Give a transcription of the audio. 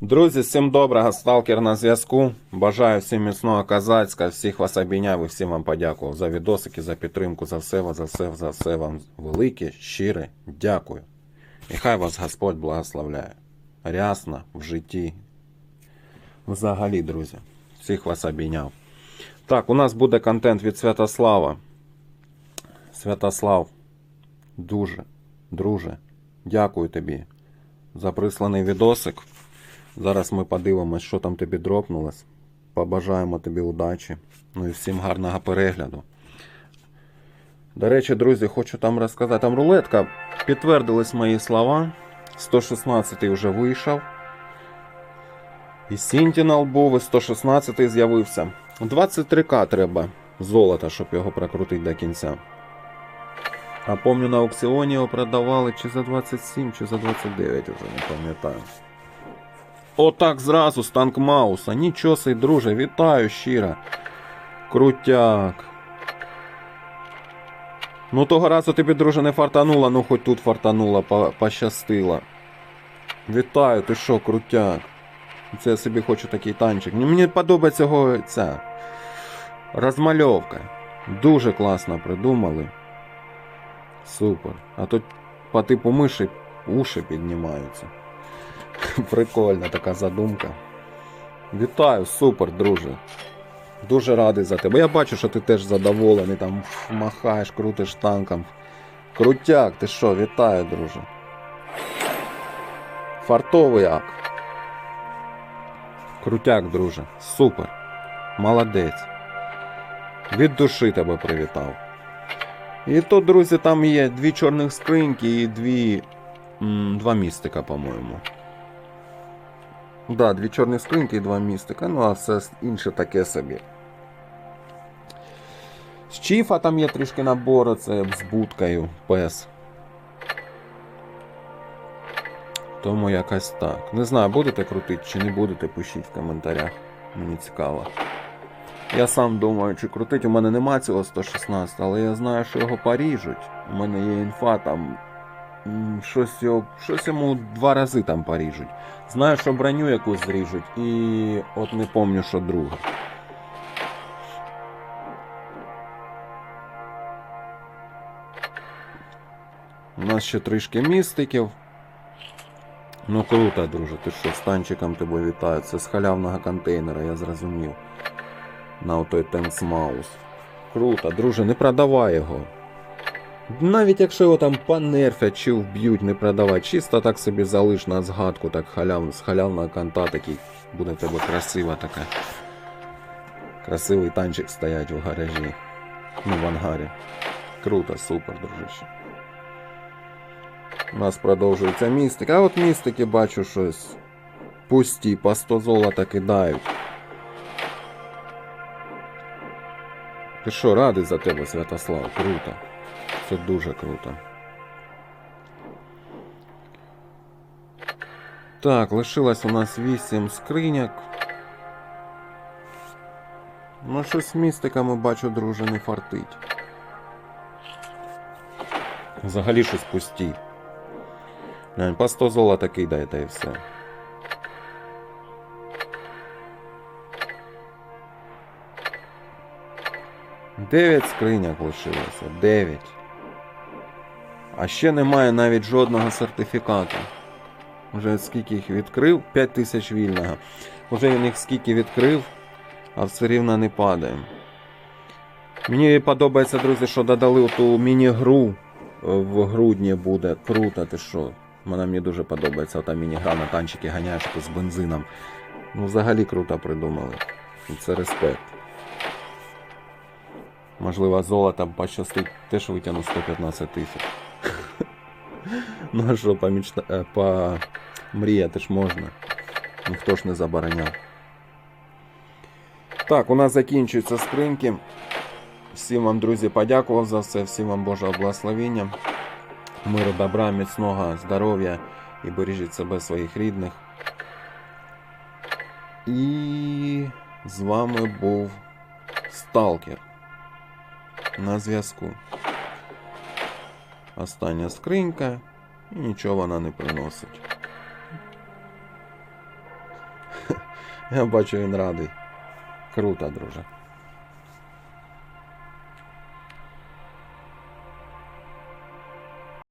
Друзі, всім доброго, сталкер на зв'язку. Бажаю всім міцного козацька, всіх вас обійняв і всім вам подякував за відосики, за підтримку, за все, за все, за все вам велике, щире дякую. І хай вас Господь благословляє. Рясно в житті. Взагалі, друзі, всіх вас обійняв. Так, у нас буде контент від Святослава. Святослав, дуже, друже, дякую тобі за присланий відосик. Зараз ми подивимось, що там тобі дропнулось. Побажаємо тобі удачі. Ну і всім гарного перегляду. До речі, друзі, хочу там розказати. Там рулетка. Підтвердились мої слова. 116 вже вийшов. І Сінтінал був, і 116 з'явився. 23к треба золота, щоб його прокрутити до кінця. А помню, на аукціоні його продавали чи за 27, чи за 29, вже не пам'ятаю. Отак зразу з танк Мауса. Нічого сей, друже, вітаю щиро. Крутяк. Ну того разу тобі, друже, не фартануло, ну хоч тут фартануло, по- пощастило. Вітаю, ти що, крутяк. Це я собі хочу такий танчик. Ну, Мені подобається його ця розмальовка. Дуже класно придумали. Супер. А тут по типу миші уші піднімаються. Прикольна така задумка. Вітаю, супер, друже. Дуже радий за тебе. Я бачу, що ти теж задоволений, там махаєш, крутиш танком. Крутяк, ти що, вітаю, друже. Фартовий ак. Крутяк, друже. Супер. Молодець. Від душі тебе привітав. І тут, друзі, там є дві чорних скриньки і дві. м, два містика, по-моєму. Да, дві чорні скриньки і два містика, ну а все інше таке собі. З Чіфа там є трішки набору, це з будкою пес. Тому якось так. Не знаю, будете крутити чи не будете, пишіть в коментарях. Мені цікаво. Я сам думаю, чи крутить. У мене нема цього 116, але я знаю, що його поріжуть. У мене є інфа там. Щось, його, щось йому два рази там поріжуть. Знаю, що броню якусь зріжуть, і от не помню, що друге. У нас ще трішки містиків. Ну круто, друже, ти що, з танчиком тебе вітаю. Це з халявного контейнера, я зрозумів. На отой Тенкс Маус. Круто, друже, не продавай його. Навіть якщо його там понерфять чи вб'ють, не продавай. Чисто так собі залиш на згадку, так халяв, з халявного конта такий буде тебе красива така. Красивий танчик стоять у гаражі. Ну, в ангарі. Круто, супер, дружище. У нас продовжується містика. А от містики бачу щось. Пусті, по 100 золота кидають. Ти що, радий за тебе, Святослав? Круто. Це дуже круто. Так, лишилось у нас 8 скриняк. Ну, щось з містиками бачу, друже, не фартить. Взагалі щось пусті. По 100 золота кидає, та і все. Дев'ять скриняк лишилося. Дев'ять. А ще немає навіть жодного сертифікату. Вже скільки їх відкрив? 5 тисяч вільного. Вже він їх скільки відкрив, а все рівно не падає. Мені подобається, друзі, що додали ту міні-гру в грудні буде. Круто, ти що? Вона мені дуже подобається. Ота міні-гра на танчики ганяєш з бензином. Ну, взагалі круто придумали. Це респект. Можливо, золотом пощастить, теж витягну 115 тисяч. Ну а що, помічта... е, по мріяти ж можна. Ніхто ж не забороняв. Так, у нас закінчуються скриньки. Всім вам, друзі, подякував за все, всім вам Божого благословення. Миру, добра, міцного здоров'я і бережіть себе своїх рідних. І з вами був Сталкер. На зв'язку. Остання скринька і нічого вона не приносить. Я бачу, він радий. Круто, друже.